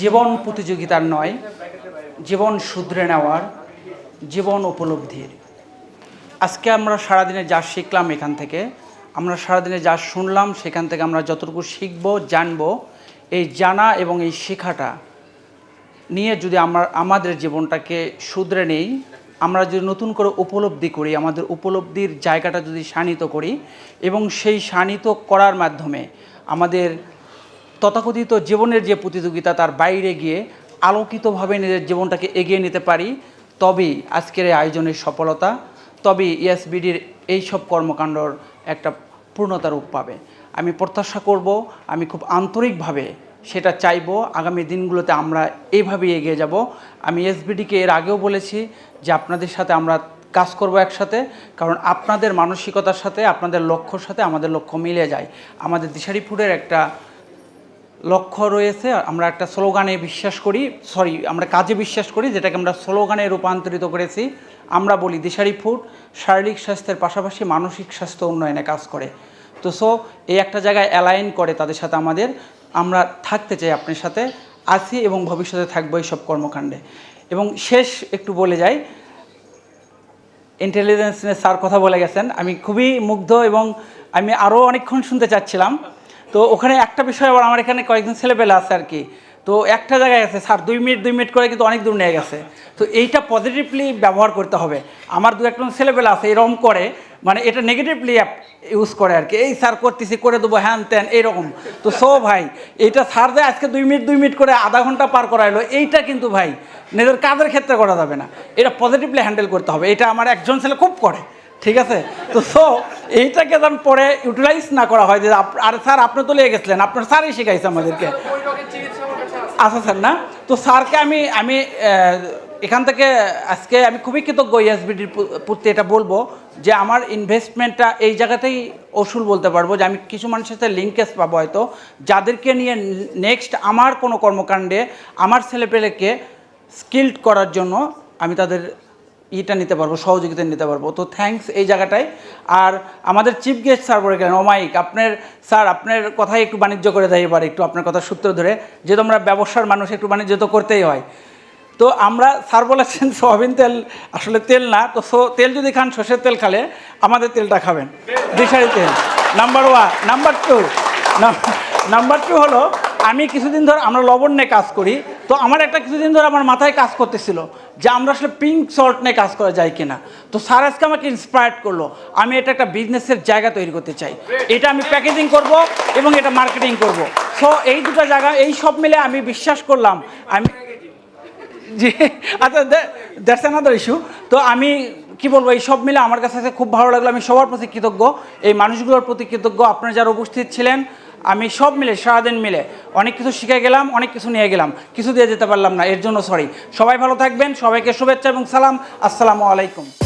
জীবন প্রতিযোগিতার নয়, জীবন শুধরে নেওয়ার, জীবন উপলব্ধির। আজকে আমরা সারাদিনে যা শিখলাম এখান থেকে, আমরা সারাদিনে যা শুনলাম সেখান থেকে আমরা যতটুকু শিখব, জানব, এই জানা এবং এই শেখাটা নিয়ে যদি আমরা, আমাদের জীবনটাকে শুধরে নেই, আমরা যদি নতুন করে উপলব্ধি করি, আমাদের উপলব্ধির জায়গাটা যদি শানিত করি এবং সেই শানিত করার মাধ্যমে আমাদের তথাকথিত জীবনের যে প্রতিযোগিতা তার বাইরে গিয়ে আলোকিতভাবে নিজের জীবনটাকে এগিয়ে নিতে পারি, তবেই আজকের এই আয়োজনের সফলতা, তবেই ইএসবিডির এই সব কর্মকাণ্ডর একটা পূর্ণতা রূপ পাবে। আমি প্রত্যাশা করব, আমি খুব আন্তরিকভাবে সেটা চাইব, আগামী দিনগুলোতে আমরা এইভাবেই এগিয়ে যাব। আমি এসবিডিকে এর আগেও বলেছি যে আপনাদের সাথে আমরা কাজ করব একসাথে, কারণ আপনাদের মানসিকতার সাথে, আপনাদের লক্ষ্যর সাথে আমাদের লক্ষ্য মিলে যায়। আমাদের দিশারি ফুডের একটা লক্ষ্য রয়েছে, আমরা একটা স্লোগানে বিশ্বাস করি সরি আমরা কাজে বিশ্বাস করি, যেটাকে আমরা স্লোগানে রূপান্তরিত করেছি। আমরা বলি দিশারি ফুড, শারীরিক স্বাস্থ্যের পাশাপাশি মানসিক স্বাস্থ্য উন্নয়নে কাজ করে। তো সো এই একটা জায়গায় অ্যালাইন করে তাদের সাথে আমাদের, আমরা থাকতে চাই আপনার সাথে, আছি এবং ভবিষ্যতে থাকব এই সব কর্মকাণ্ডে। এবং শেষ একটু বলে যাই ইন্টেলিজেন্স নিয়ে স্যার কথা বলে গেছেন, আমি খুবই মুগ্ধ এবং আমি আরও অনেকক্ষণ শুনতে চাচ্ছিলাম। তো ওখানে একটা বিষয় আবার আমার এখানে কয়েকজন ছেলেপেলে আছে আর কি। তো একটা জায়গায় আছে স্যার, দুই মিনিট দুই মিনিট করে কিন্তু অনেক দূর নিয়ে গেছে। তো এইটা পজিটিভলি ব্যবহার করতে হবে। আমার দু একজন ছেলেপেলে আছে এরকম করে মানে এটা নেগেটিভলি অ্যাপ ইউজ করে আর কি। এই স্যার করতেছি, করে দেবো, হ্যান ত্যান এইরকম তো সো ভাই, এইটা স্যার যে আজকে দুই মিনিট দুই মিনিট করে আধা ঘণ্টা পার করাইলো, এইটা কিন্তু ভাই, নিজের কাজের ক্ষেত্রে করা যাবে না। এটা পজিটিভলি হ্যান্ডেল করতে হবে। এটা আমার একজন ছেলে খুব করে, ঠিক আছে? তো সো এইটাকে যখন পরে ইউটিলাইজ না করা হয় যে আরে স্যার আপনি তো লেগে গেছিলেন, আপনার স্যারই শিখাইছে আমাদেরকে। আচ্ছা স্যার, না? তো স্যারকে আমি আমি এখান থেকে আজকে আমি খুবই কৃতজ্ঞ ইএসবিডির প্রতি এটা বলব যে আমার ইনভেস্টমেন্টটা এই জায়গাতেই ওসুল বলতে পারব যে আমি কিছু মানুষের সাথে লিঙ্কেজ পাবো হয়তো, যাদেরকে নিয়ে নেক্সট আমার কোনো কর্মকাণ্ডে আমার ছেলেপেলেকে স্কিল্ড করার জন্য আমি তাদের ইটা নিতে পারব, সহযোগিতা নিতে পারব। তো থ্যাঙ্কস এই জায়গাটায়। আর আমাদের চিফ গেস্ট স্যার বলে গেলেন ওমাইক আপনার স্যার আপনার কথাই একটু বাণিজ্য করে দেয় এবার একটু আপনার কথা সূত্র ধরে যেহেতু আমরা ব্যবসার মানুষ, একটু বাণিজ্য তো করতেই হয়। তো আমরা স্যার বলেছেন, সোয়াবিন তেল আসলে তেল না, তো সো- তেল যদি খান, সর্ষের তেল খালে আমাদের তেলটা খাবেন। দিশারি তেল number one number two number two হলো, আমি কিছুদিন ধরে আমরা লবণ নিয়ে কাজ করি তো আমার একটা কিছুদিন ধরে আমার মাথায় কাজ করতেছিল যে আমরা আসলে পিঙ্ক সল্ট নিয়ে কাজ করা যায় কিনা। তো স্যার আজকে আমাকে ইন্সপায়ার্ড করল, আমি এটা একটা বিজনেসের জায়গা তৈরি করতে চাই। এটা আমি প্যাকেজিং করব এবং এটা মার্কেটিং করব। সো এই দুটো জায়গা, এই সব মিলে আমি বিশ্বাস করলাম, আমি জি আচ্ছা দ্যাটস অ্যানাদার ইস্যু তো আমি কি বলব, এই সব মিলে আমার কাছে খুব ভালো লাগল, আমি সবার প্রতি কৃতজ্ঞ। এই মানুষগুলোর প্রতি কৃতজ্ঞ। আপনারা যারা উপস্থিত ছিলেন আমি সব মিলে, সারাদিন মিলে অনেক কিছু শিখে গেলাম, অনেক কিছু নিয়ে গেলাম। কিছু দিয়ে যেতে পারলাম না, এর জন্য সরি সবাই ভালো থাকবেন, সবাইকে শুভেচ্ছা এবং সালাম। আসসালামু আলাইকুম।